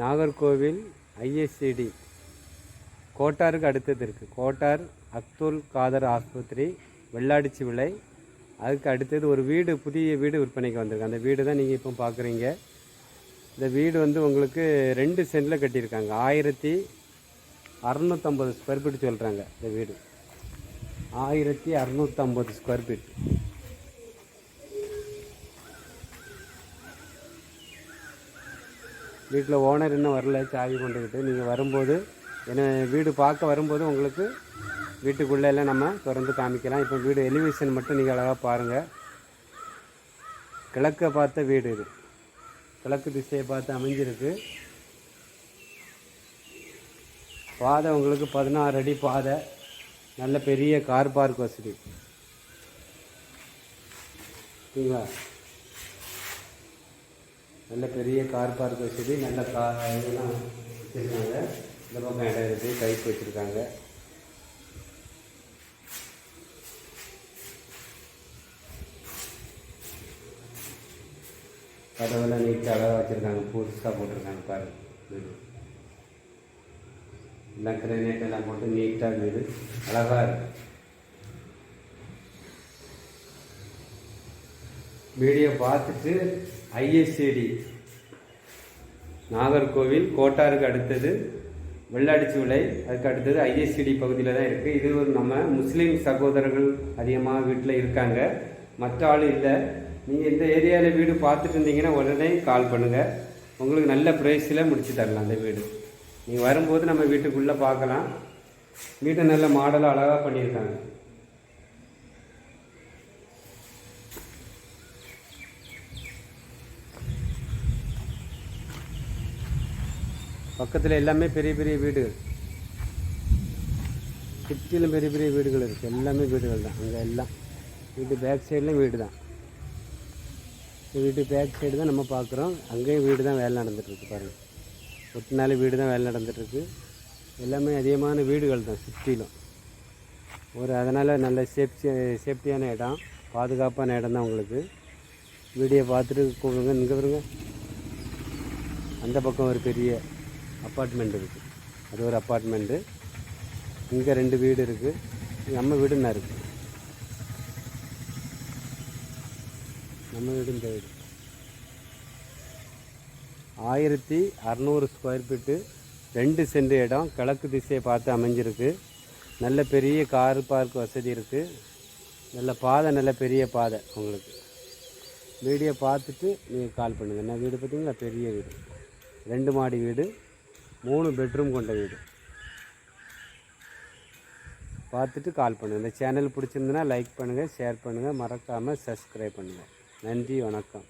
நாகர்கோவில் ஐஎஸ்சிடி கோட்டாருக்கு அடுத்தது இருக்குது கோட்டார் அப்துல் காதர் ஆஸ்பத்திரி வெள்ளாடிச்சி விலை அதுக்கு அடுத்தது ஒரு வீடு புதிய வீடு விற்பனைக்கு வந்திருக்கு. அந்த வீடு தான் நீங்கள் இப்போ பார்க்குறீங்க. இந்த வீடு வந்து உங்களுக்கு ரெண்டு சென்டில் கட்டியிருக்காங்க. ஆயிரத்தி அறநூற்றம்பது ஸ்கொயர் ஃபீட் சொல்கிறாங்க இந்த வீடு. ஆயிரத்தி அறநூற்றம்பது ஸ்கொயர் ஃபீட் வீட்டில் ஓனர் இன்னும் வரல சாவி கொண்டுக்கிட்டு. நீங்கள் வரும்போது என்ன வீடு பார்க்க வரும்போது உங்களுக்கு வீட்டுக்குள்ளே எல்லாம் நம்ம திறந்து காமிக்கலாம். இப்போ வீடு எலிவேஷன் மட்டும் நீங்கள் அழகாக பாருங்கள் கிழக்க பார்த்த வீடு இது. கிழக்கு திசையை பார்த்து அமைஞ்சிருக்கு. பாதை உங்களுக்கு பதினாறு அடி பாதை. நல்ல பெரிய கார் பார்க் வசதி. சரிங்களா நல்ல பெரிய கார் பார்க் வசதி நல்ல கா இதெல்லாம் வச்சுருக்காங்க. இந்த பக்கம் இடம் இருக்குது கைப்பு வச்சுருக்காங்க. கதவெல்லாம் நீட்டாக அழகாக வச்சுருக்காங்க. புதுசாக போட்டிருக்காங்க பாரு வீடு. எல்லாம் கிரேனேட் எல்லாம் போட்டு நீட்டாக வீடு. அழகாக இருக்கு. வீடியோ பார்த்துட்டு ஐஎஸ்சிடி. நாகர்கோவில் கோட்டாருக்கு அடுத்தது வெள்ளாடிச்சி விலை அதுக்கு அடுத்தது ஐஎஸ்சிடி பகுதியில் தான் இருக்குது இது ஒரு நம்ம முஸ்லீம் சகோதரர்கள் அதிகமாக வீட்டில் இருக்காங்க. மற்ற ஆள் இல்லை. நீங்கள் இந்த ஏரியாவில் வீடு பார்த்துட்டு இருந்தீங்கன்னா உடனே கால் பண்ணுங்கள் உங்களுக்கு நல்ல ப்ரைஸில் முடிச்சு தரலாம் அந்த வீடு. நீங்கள் வரும்போது நம்ம வீட்டுக்குள்ளே பார்க்கலாம். வீட்டை நல்ல மாடலாக அழகாக பண்ணியிருக்காங்க. பக்கத்தில் எல்லாமே பெரிய பெரிய வீடுகள். சுற்றிலும் பெரிய பெரிய வீடுகள் இருக்குது எல்லாமே வீடுகள் தான். அங்கே எல்லாம். வீட்டு பேக் சைட்லேயும் வீடு தான் வீட்டு பேக் சைடு தான் நம்ம பார்க்குறோம் அங்கேயும் வீடு தான் வேலை நடந்துகிட்ருக்கு பாருங்கள் ஒட்டினாலே வீடு தான் வேலை நடந்துகிட்ருக்கு எல்லாமே அதிகமான வீடுகள் தான் சுற்றிலும் ஒரு அதனால் நல்ல சேஃப்டி சேஃப்டியான இடம் பாதுகாப்பான இடம் தான் உங்களுக்கு. வீடியோ பார்த்துட்டு கூப்பிடுங்க. இங்கே வருங்க அந்த பக்கம் ஒரு பெரிய அப்பார்ட்மெண்ட் இருக்குது அது ஒரு அப்பார்ட்மெண்ட்டு இங்கே ரெண்டு வீடு இருக்குது நம்ம வீடு என்ன இருக்குது நம்ம வீடு இந்த வீடு. ஆயிரத்தி அறநூறு ஸ்கொயர் ஃபீட்டு ரெண்டு சென்ட் இடம் கிழக்கு திசையை பார்த்து அமைஞ்சிருக்கு. நல்ல பெரிய கார் பார்க் வசதி இருக்குது நல்ல பாதை நல்ல பெரிய பாதை உங்களுக்கு. வீடியோ பார்த்துட்டு நீங்கள் கால் பண்ணுங்கள் என்ன வீடு பார்த்தீங்களா? பெரிய வீடு. ரெண்டு மாடி வீடு. மூணு பெட்ரூம் கொண்ட வீடு. பார்த்துட்டு கால் பண்ணுங்கள் இந்த சேனல் பிடிச்சிருந்துன்னா லைக் பண்ணுங்கள் ஷேர் பண்ணுங்கள் மறக்காமல் சப்ஸ்கிரைப் பண்ணுங்கள் நன்றி வணக்கம்.